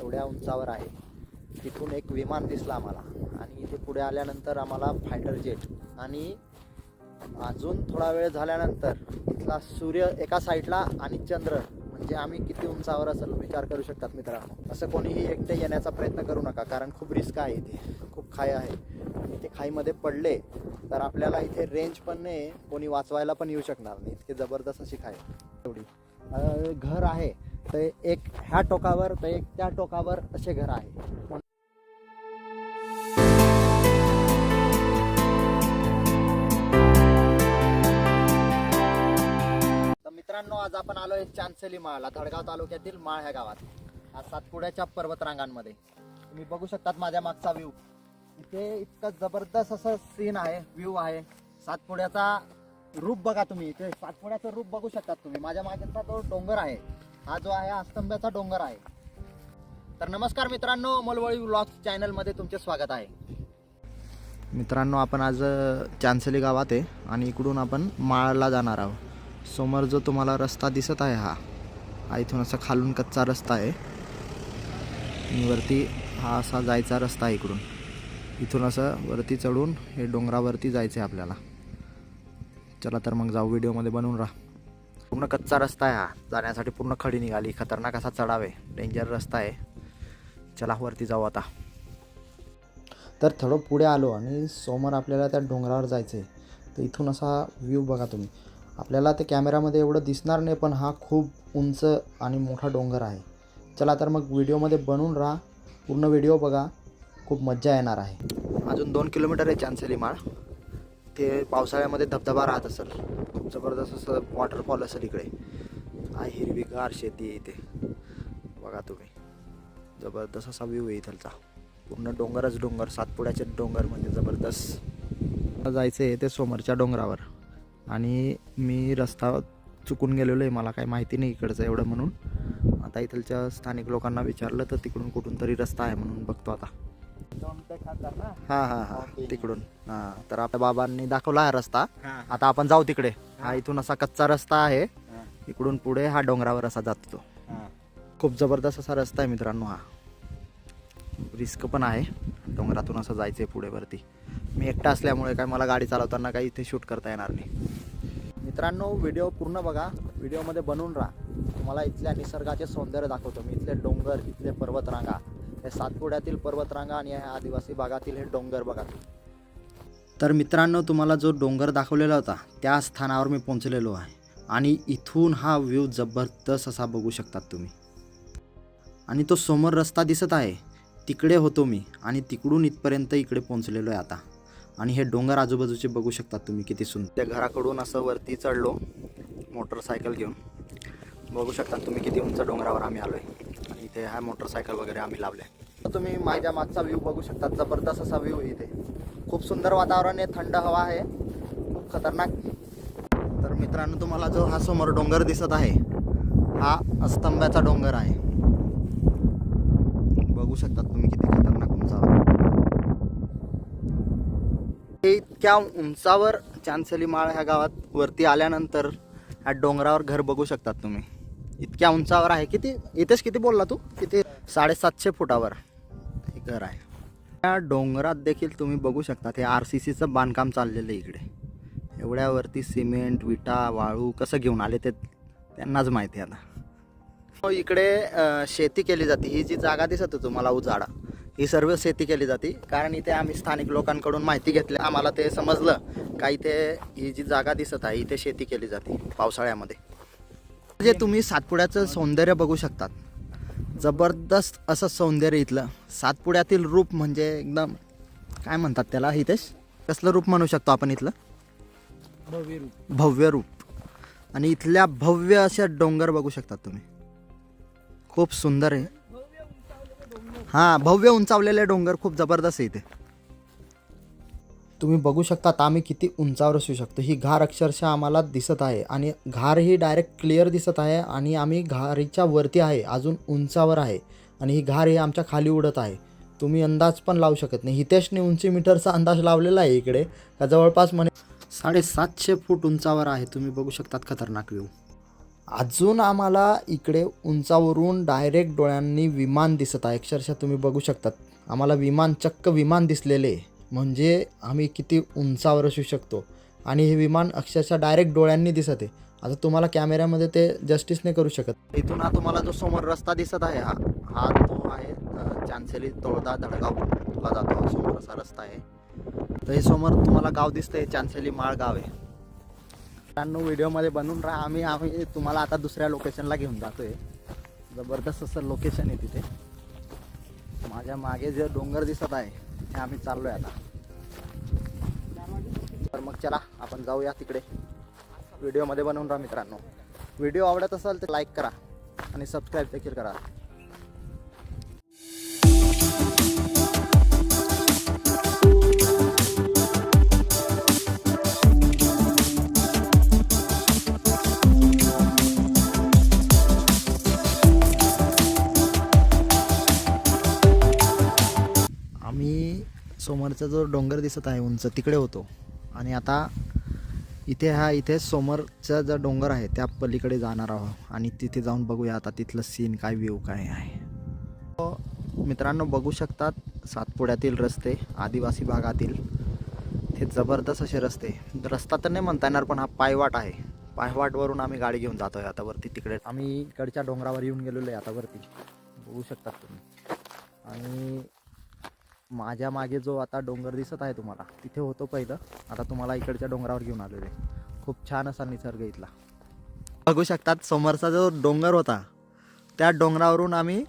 एवढ्या उंचावर आहे. तिथून एक विमान दिसलं आम्हाला. आणि इथे पुढे आल्यानंतर आम्हाला फायटर जेट आणि अजून थोडा वेळ झाल्यानंतर इथला सूर्य एका साईडला आणि चंद्र. म्हणजे आम्ही किती उंचावर असेल विचार करू शकतात मित्रांनो. असं कोणीही एकटे येण्याचा प्रयत्न करू नका कारण खूप रिस्क आहे इथे. खूप खाई आहे. आणि ते खाईमध्ये पडले तर आपल्याला इथे रेंज पण नाही कोणी वाचवायला पण येऊ शकणार नाही. इतके जबरदस्त अशी खाय एवढी घर आहे. तर एक ह्या टोकावर तर एक त्या टोकावर असे घर आहे. तर मित्रांनो आज आपण आलोय चांचली माळला धडगाव तालुक्यातील माळ ह्या गावात आज सातपुड्याच्या पर्वतरांगांमध्ये. तुम्ही बघू शकतात माझ्या मागचा व्ह्यू इथे इतकं जबरदस्त असं सीन आहे व्ह्यू आहे. सातपुड्याचा रूप बघा तुम्ही इथे. सातपुड्याचं रूप बघू शकतात तुम्ही. माझ्या मागचा तो डोंगर आहे. हा जो आहे आस्तंब्याचा डोंगर आहे. तर नमस्कार मित्रांनो मलवळी व्लॉग्स चॅनलमध्ये तुमचे स्वागत आहे. मित्रांनो आपण आज चान्सली गावात आहे आणि इकडून आपण माळला जाणार आहोत. समोर जो तुम्हाला रस्ता दिसत आहे हा हा इथून असा खालून कच्चा रस्ता आहे. आणि वरती हा असा जायचा रस्ता आहे इकडून. इथून असं वरती चढून हे डोंगरावरती जायचं आहे आपल्याला. चला तर मग जाऊ व्हिडिओमध्ये बनवून राहा. पूर्ण कच्चा रस्ता आहे हा. जाण्यासाठी पूर्ण खडी निघाली. खतरनाक असा चढाव आहे. डेंजर रस्ता आहे. चला वरती जाऊ आता. तर थोडं पुढे आलो आणि समोर आपल्याला त्या डोंगरावर जायचं आहे तर इथून असा व्ह्यू बघा तुम्ही. आपल्याला ते कॅमेरामध्ये एवढं दिसणार नाही पण हा खूप उंच आणि मोठा डोंगर आहे. चला तर मग व्हिडिओमध्ये बनून राहा. पूर्ण व्हिडिओ बघा. खूप मज्जा येणार आहे. अजून दोन किलोमीटर आहे चांचली माळ इथे पावसाळ्यामध्ये धबधबा राहत असेल. खूप जबरदस्त असं वॉटरफॉल असेल इकडे. आहे हिरवीगार शेती आहे इथे. बघा तुम्ही. जबरदस्त असा व्ह्यू आहे इथलचा. पूर्ण डोंगरच डोंगर सातपुड्याचे डोंगर म्हणजे जबरदस्त. जायचं आहे ते समोरच्या डोंगरावर. आणि मी रस्ता चुकून गेलेलो आहे मला काही माहिती नाही इकडचं एवढं म्हणून. आता इथलच्या स्थानिक लोकांना विचारलं तर तिकडून कुठून तरी रस्ता आहे म्हणून बघतो आता. हां हां हां. तिकडून. हां तर आपल्या बाबांनी दाखवला हा रस्ता. आता आपण जाऊ तिकडे. हा इथून असा कच्चा रस्ता आहे. इकडून पुढे हा डोंगरावर असा जातो तो. खूप जबरदस्त असा रस्ता आहे मित्रांनो हा. रिस्क पण आहे. डोंगरातून असं जायचं आहे पुढे वरती. मी एकटा असल्यामुळे काय मला गाडी चालवताना काही इथे शूट करता येणार नाही. मित्रांनो व्हिडिओ पूर्ण बघा. व्हिडिओमध्ये बनवून राहा. तुम्हाला इथल्या निसर्गाचे सौंदर्य दाखवतो. मी इथले डोंगर इथले पर्वतरांगा. हे सातपुड्यातील पर्वतरांगा आणि ह्या आदिवासी भागातील हे डोंगर बघा. तर मित्रांनो तुम्हाला जो डोंगर दाखवलेला होता त्या स्थानावर मी पोहोचलेलो आहे. आणि इथून हा व्ह्यू जबरदस्त असा बघू शकतात तुम्ही. आणि तो समोर रस्ता दिसत आहे. तिकडे होतो मी आणि तिकडून इथपर्यंत इकडे पोहोचलेलो आहे आता. आणि हे डोंगर आजूबाजूचे बघू शकतात तुम्ही किती सुंदर. त्या घराकडून असं वरती चढलो मोटरसायकल घेऊन. बघू शकतात तुम्ही किती उंच डोंगरावर आम्ही आलो आहे इथे हा मोटरसायकल वगैरे आम्ही लावले. तुम्ही माझ्या मागचा व्ह्यू बघू शकता जबरदस्त असा व्ह्यू इथे. खूप सुंदर वातावरण आहे थंड हवा आहे. खूप खतरनाक. तर मित्रांनो तुम्हाला जो हा समोर डोंगर दिसत आहे हा अस्तंब्याचा डोंगर आहे. बघू शकतात तुम्ही किती खतरनाक उंचावर. हे इतक्या उंचावर चांचली माळ ह्या गावात वरती आल्यानंतर ह्या डोंगरावर घर बघू शकतात तुम्ही. इतक्या उंचावर आहे. किती? इथेच किती बोलला तू? किती? साडेसातशे फुटावर. हे घर आहे. त्या डोंगरात देखील तुम्ही बघू शकता हे आर सी सीचं बांधकाम चाललेलं आहे इकडे. एवढ्यावरती सिमेंट विटा वाळू कसं घेऊन आले ते त्यांनाच माहिती आहे आता. हो, इकडे शेती केली जाते. ही जी जागा दिसत होती तुम्हाला उजाडा ही सर्व शेती केली जाते. कारण इथे आम्ही स्थानिक लोकांकडून माहिती घेतली. आम्हाला ते समजलं. का इथे ही जी जागा दिसत आहे इथे शेती केली जाते पावसाळ्यामध्ये. म्हणजे तुम्ही सातपुड्याचं सौंदर्य बघू शकतात. जबरदस्त असं सौंदर्य इथलं. सातपुड्यातील रूप म्हणजे एकदम काय म्हणतात त्याला हितेश? कसलं रूप म्हणू शकतो आपण इथलं? भव्य रूप. आणि इथल्या भव्य अशा डोंगर बघू शकतात तुम्ही. खूप सुंदर आहे. हां भव्य उंचावलेले डोंगर खूप जबरदस्त आहे इथे. तुम्ही बघू शकता आम्ही किती उंचावर असू शकतो. ही घार अक्षरशः आम्हाला दिसत आहे आणि घार ही डायरेक्ट क्लिअर दिसत आहे आणि आम्ही घारीच्या वरती आहे अजून उंचावर आहे आणि ही घार ही आमच्या खाली उडत आहे. तुम्ही अंदाज पण लावू शकत नाही. हितेशने उंची मीटरचा अंदाज लावलेला आहे इकडे. का जवळपास म्हणे साडेसातशे फूट उंचावर आहे. तुम्ही बघू शकतात खतरनाक व्ह्यू अजून आम्हाला इकडे उंचावरून डायरेक्ट डोळ्यांनी विमान दिसत आहे. अक्षरशः तुम्ही बघू शकतात. आम्हाला विमान चक्क विमान दिसलेले. आहे. म्हणजे आम्ही किती उंचावर असू शकतो. आणि हे विमान अक्षरशः डायरेक्ट डोळ्यांनी दिसत आहे. आता तुम्हाला कॅमेऱ्यामध्ये ते जस्टिस नाही करू शकत. इथून हा तुम्हाला जो समोर रस्ता दिसत आहे हा हा तो आहे चांदसेली तोळदा दडगावला जातो. समोर असा रस्ता आहे. तर हे समोर तुम्हाला गाव दिसतंय चांदसेली माळ गाव आहे. मित्रांनो व्हिडिओमध्ये बनवून राहा. आम्ही आम्ही तुम्हाला आता दुसऱ्या लोकेशनला घेऊन जातोय. जबरदस्त असं लोकेशन आहे तिथे. माझ्या मागे जे डोंगर दिसत आहे हे आम्ही चाललोय आता. तर मग चला आपण जाऊया तिकडे. व्हिडिओमध्ये बनवून राहा मित्रांनो. व्हिडिओ आवडत असेल तर लाईक करा आणि सबस्क्राईब देखील करा. समोरचा जो डोंगर दिसत आहे उंच तिकडे होतो. आणि आता इथे हा इथे समोरचा जो डोंगर आहे त्या पलीकडे जाणार आहोत. आणि तिथे जाऊन बघूया आता तिथलं सीन काय व्ह्यू काय आहे. तो मित्रांनो बघू शकतात सातपुड्यातील रस्ते आदिवासी भागातील. ते जबरदस्त असे रस्ते. रस्ता तर नाही म्हणता येणार पण हा पायवाट आहे. पायवाटवरून आम्ही गाडी घेऊन जातो आता वरती तिकडे. आम्ही इकडच्या डोंगरावर येऊन गेलेलो आहे आता वरती. बघू शकतात तुम्ही. आणि माझ्या मागे जो आता डोंगर दिसत आहे तुम्हाला तिथे होतो पहिलं. आता तुम्हाला इकडच्या डोंगरावर घेऊन आलेलो आहे. खूप छान असा निसर्ग इथला. बघू शकतात समोरचा जो डोंगर होता त्या डोंगरावरून आम्ही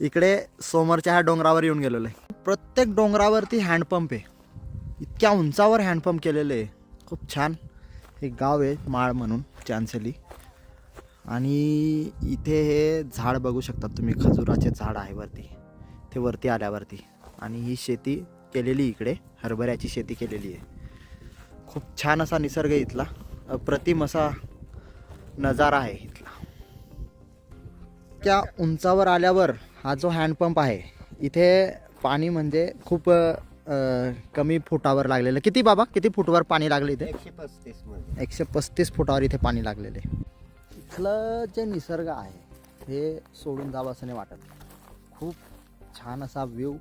इकडे समोरच्या ह्या डोंगरावर येऊन गेलेलो आहे. प्रत्येक डोंगरावरती हँडपंप आहे. इतक्या उंचावर हँडपंप केलेले आहे. खूप छान. हे गाव आहे माळ म्हणून चांसली आणि इथे हे झाड बघू शकतात तुम्ही खजुराचे झाड आहे वरती. ते वरती आल्यावरती. आणि ही शेती केलेली इकडे. हरभऱ्याची शेती केलेली आहे. खूप छान असा निसर्ग इथला. अप्रतिम असा नजारा आहे इथला. त्या उंचावर आल्यावर हा जो हँडपंप आहे इथे पाणी म्हणजे खूप कमी फुटावर लागलेलं. किती बाबा? किती फुटवर पाणी लागलं इथे? एकशे पस्तीसमध्ये. एकशे पस्तीस फुटावर इथे पाणी लागलेले इथलं जे निसर्ग आहे हे सोडून जावं असं नाही वाटत. खूप छान असा व्ह्यू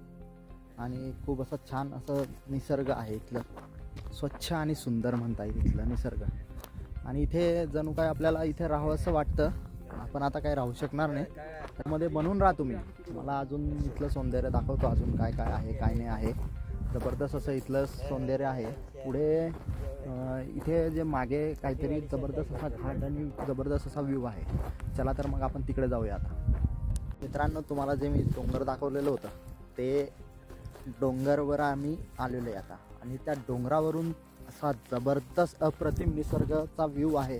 आणि खूप असं छान असं निसर्ग आहे इथलं. स्वच्छ आणि सुंदर म्हणता येईल इथलं निसर्ग. आणि इथे जणू काय आपल्याला इथे राहावं असं वाटतं. आपण आता काय राहू शकणार नाही. त्यामध्ये बनून राहा तुम्ही. मला अजून इथलं सौंदर्य दाखवतो अजून काय काय आहे काय नाही आहे. जबरदस्त असं इथलं सौंदर्य आहे. पुढे इथे जे मागे काहीतरी जबरदस्त असा घाट आणि जबरदस्त असा व्ह्यू आहे. चला तर मग आपण तिकडे जाऊया आता. मित्रांनो तुम्हाला जे मी डोंगर दाखवलेलं होतं ते डोंगरवर आम्ही आलेलो आहे आता. आणि त्या डोंगरावरून असा जबरदस्त अप्रतिम निसर्गाचा व्ह्यू आहे.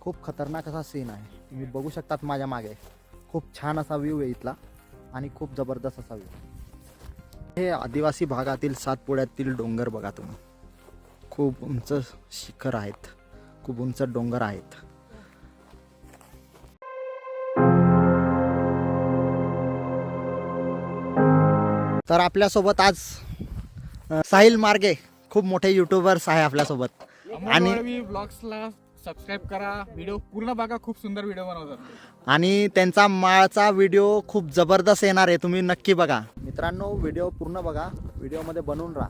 खूप खतरनाक असा सीन आहे. तुम्ही बघू शकतात माझ्या मागे. खूप छान असा व्ह्यू आहे इथला आणि खूप जबरदस्त असा व्ह्यू हे आदिवासी भागातील सातपुड्यातील डोंगर बघा तुम्ही. खूप उंच शिखर आहेत. खूप उंच डोंगर आहेत. तर आपल्यासोबत आज साहिल मार्गे खूप मोठे युट्यूबर्स आहे आपल्यासोबत. आणि ब्लॉग्सला सबस्क्राईब करा. व्हिडिओ पूर्ण बघा. खूप सुंदर व्हिडिओ बनवतात. आणि त्यांचा माळचा व्हिडिओ खूप जबरदस्त येणार आहे. तुम्ही नक्की बघा. मित्रांनो व्हिडिओ पूर्ण बघा. व्हिडिओमध्ये बनवून राहा.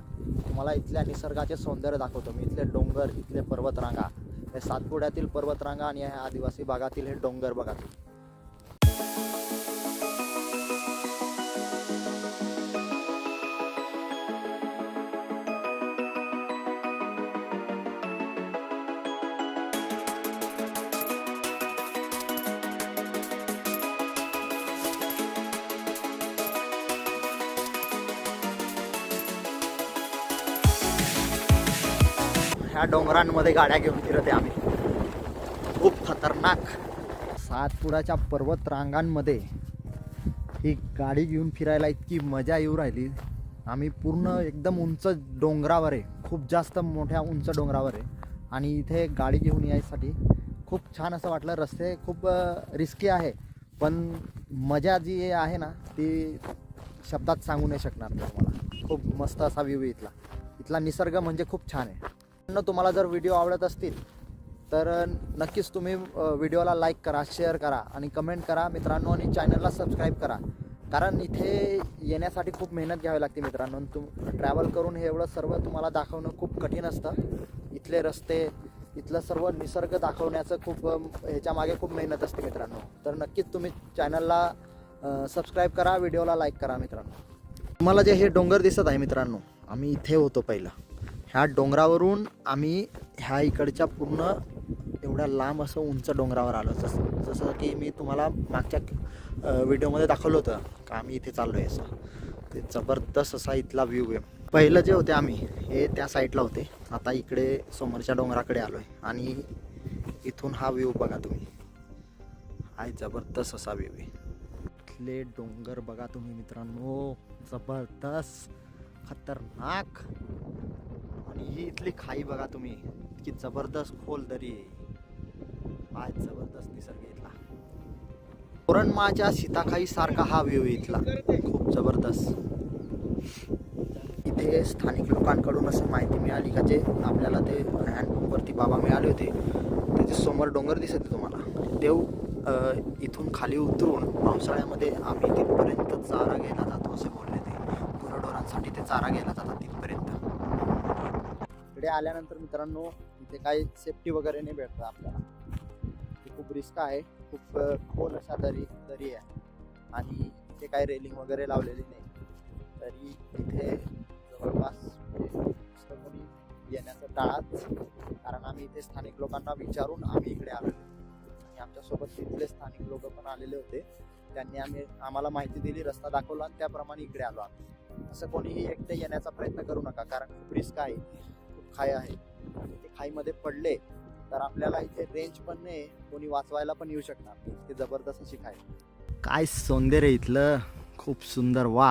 तुम्हाला इथल्या निसर्गाचे सौंदर्य दाखवतो. मी इथले डोंगर इथले पर्वतरांगा. हे सातपुड्यातील पर्वतरांगा आणि आदिवासी भागातील हे डोंगर बघा ह्या डोंगरांमध्ये गाड्या घेऊन फिरते आम्ही. खूप खतरनाक. सातपुडाच्या पर्वत रांगांमध्ये ही गाडी घेऊन फिरायला इतकी मजा येऊ राहिली. आम्ही पूर्ण एकदम उंच डोंगरावर आहे. खूप जास्त मोठ्या उंच डोंगरावर आहे. आणि इथे गाडी घेऊन यायसाठी खूप छान असं वाटलं. रस्ते खूप रिस्की आहे. पण मजा जी आहे ना ती शब्दात सांगू नाही शकणार तुम्हाला. खूप मस्त असा व्ह्यू इथला. इथला निसर्ग म्हणजे खूप छान आहे. तुम्हाला जर व्हिडिओ आवडत असतील तर नक्कीच तुम्ही व्हिडिओला लाईक करा शेअर करा आणि कमेंट करा. मित्रांनो आणि चॅनलला सबस्क्राईब करा. कारण इथे येण्यासाठी खूप मेहनत घ्यावी लागते मित्रांनो. तुम ट्रॅव्हल करून हे एवढं सर्व तुम्हाला दाखवणं खूप कठीण असतं. इथले रस्ते इथलं सर्व निसर्ग दाखवण्याचं खूप ह्याच्यामागे खूप मेहनत असते मित्रांनो. तर नक्कीच तुम्ही चॅनलला सबस्क्राईब करा व्हिडिओला लाईक करा मित्रांनो. तुम्हाला जे हे डोंगर दिसत आहे मित्रांनो आम्ही इथे होतो पहिलं. ह्या डोंगरावरून आम्ही ह्या इकडच्या पूर्ण एवढ्या लांब असं उंच डोंगरावर आलो. जसं जसं की मी तुम्हाला मागच्या व्हिडिओमध्ये दाखवलं होतं का आम्ही इथे चाललो आहे असं. ते जबरदस्त असा इथला व्ह्यू आहे. पहिलं जे होते आम्ही हे त्या साईडला होते. आता इकडे समोरच्या डोंगराकडे आलो आहे आणि इथून हा व्ह्यू बघा तुम्ही. हा जबरदस्त असा व्ह्यू आहे. इथले डोंगर बघा तुम्ही मित्रांनो. जबरदस्त खतरनाक. आणि ही इथली खाई बघा तुम्ही. की जबरदस्त खोल दरी आहे. जबरदस्त निसर्ग आहे इथला. पुरणमाच्या सीताखाई सारखा हा व्ह्यू आहे इथला. खूप जबरदस्त. इथे स्थानिक लोकांकडून असं माहिती मिळाली का जे आपल्याला ते हँडपंपवरती बाबा मिळाले होते. त्याचे समोर डोंगर दिसत तुम्हाला. देव इथून खाली उतरून पावसाळ्यामध्ये आम्ही तिथपर्यंत चारा घ्यायला जातो असे बोलले ते. गुराढोरांसाठी ते चारा घ्यायला जातात तिथपर्यंत. इकडे आल्यानंतर मित्रांनो इथे काही सेफ्टी वगैरे नाही भेटत आपल्याला. खूप रिस्क आहे. खूप खोल अशा दरी दरी आहे. आणि इथे काही रेलिंग वगैरे लावलेली नाही. तरी इथे जवळपास म्हणजे कोणी येण्याचं टाळाच. कारण आम्ही इथे स्थानिक लोकांना विचारून आम्ही इकडे आलो आणि आमच्यासोबत तिथले स्थानिक लोक पण आलेले होते. त्यांनी आम्ही आम्हाला माहिती दिली रस्ता दाखवला आणि त्याप्रमाणे इकडे आलो आम्ही. असं कोणीही एकटे येण्याचा प्रयत्न करू नका कारण खूप रिस्क आहे. खाई आहे. ते खाईमध्ये पडले तर आपल्याला इथे रेंज पण नाही कोणी वाचवायला पण येऊ शकणार ते जबरदस्त अशी खाय. काय सौंदर्य इथलं. खूप सुंदर वा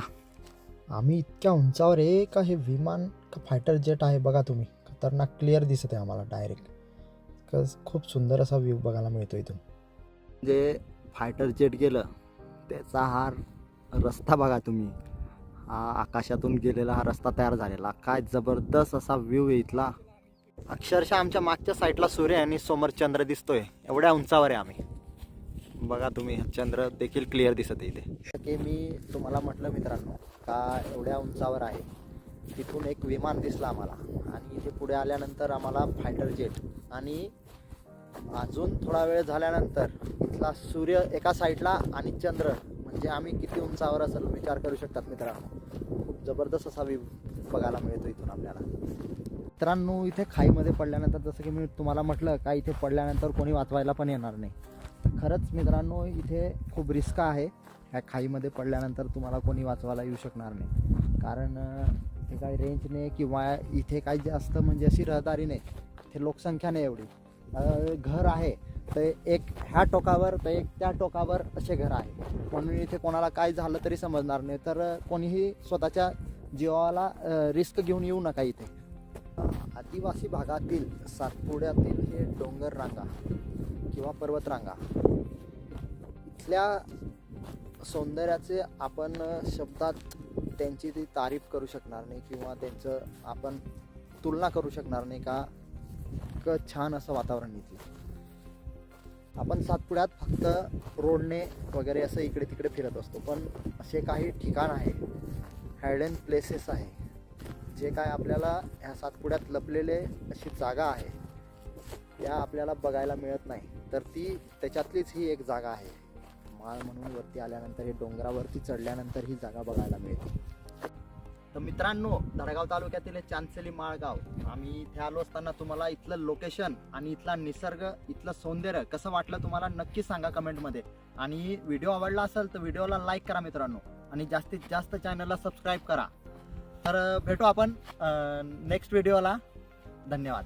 आम्ही इतक्या उंचावर आहे का हे विमान का फायटर जेट आहे बघा तुम्ही. खतरनाक क्लिअर दिसत आहे आम्हाला डायरेक्ट खूप सुंदर असा व्ह्यू बघायला मिळतो इथून. जे फायटर जेट गेलं त्याचा हा रस्ता बघा तुम्ही. आकाशातून गेलेला हा रस्ता तयार झालेला. काय जबरदस्त असा व्ह्यू आहे इथला. अक्षरशः आमच्या मागच्या साईडला सूर्य आणि समोर चंद्र दिसतोय. एवढ्या उंचावर आहे आम्ही. बघा तुम्ही चंद्र देखील क्लिअर दिसत आहे इथे. की मी तुम्हाला म्हटलं मित्रांनो का एवढ्या उंचावर आहे. तिथून एक विमान दिसलं आम्हाला. आणि इथे पुढे आल्यानंतर आम्हाला फायटर जेट आणि अजून थोडा वेळ झाल्यानंतर इथला सूर्य एका साईडला आणि चंद्र म्हणजे आम्ही किती उंचावर असेल विचार करू शकतात मित्रांनो. खूप जबरदस्त असा व्ह्यू बघायला मिळतो इथून आपल्याला. मित्रांनो इथे खाईमध्ये पडल्यानंतर जसं की मी तुम्हाला म्हटलं का इथे पडल्यानंतर कोणी वाचवायला पण येणार नाही. तर खरंच मित्रांनो इथे खूप रिस्क आहे. ह्या खाईमध्ये पडल्यानंतर तुम्हाला कोणी वाचवायला येऊ शकणार नाही. कारण इथे काही रेंज नाही किंवा इथे काही जास्त म्हणजे अशी रहदारी नाही. इथे लोकसंख्या नाही एवढी. घर आहे. तर एक ह्या टोकावर तर एक त्या टोकावर असे घर आहे. म्हणून इथे कोणाला काय झालं तरी समजणार नाही. तर कोणीही स्वतःच्या जीवाला रिस्क घेऊन येऊ नका इथे. आदिवासी भागातील सातपुड्यातील हे डोंगर रांगा किंवा पर्वतरांगा इथल्या सौंदर्याचे आपण शब्दात त्यांची ती तारीफ करू शकणार नाही किंवा त्यांचं आपण तुलना करू शकणार नाही का? छान असं वातावरण इथलं आपण सातपुड्यात फक्त रोडने वगैरे असं इकडे तिकडे फिरत असतो. पण असे काही ठिकाण आहे हायडन प्लेसेस आहे जे काय आपल्याला ह्या सातपुड्यात लपलेले अशी जागा आहे त्या आपल्याला बघायला मिळत नाही. तर ती त्याच्यातलीच ही एक जागा आहे. माळ म्हणून वरती आल्यानंतर हे डोंगरावरती चढल्यानंतर ही जागा बघायला मिळते. तर मित्रांनो धडगाव तालुक्यातील हे चांचली माळगाव. आम्ही इथे आलो असताना तुम्हाला इथलं लोकेशन आणि इथला निसर्ग इथलं सौंदर्य कसं वाटलं तुम्हाला नक्की सांगा कमेंटमध्ये आणि व्हिडिओ आवडला असेल तर व्हिडिओला लाईक करा मित्रांनो. आणि जास्तीत जास्त चॅनलला सबस्क्राईब करा. तर भेटू आपण नेक्स्ट व्हिडिओला धन्यवाद.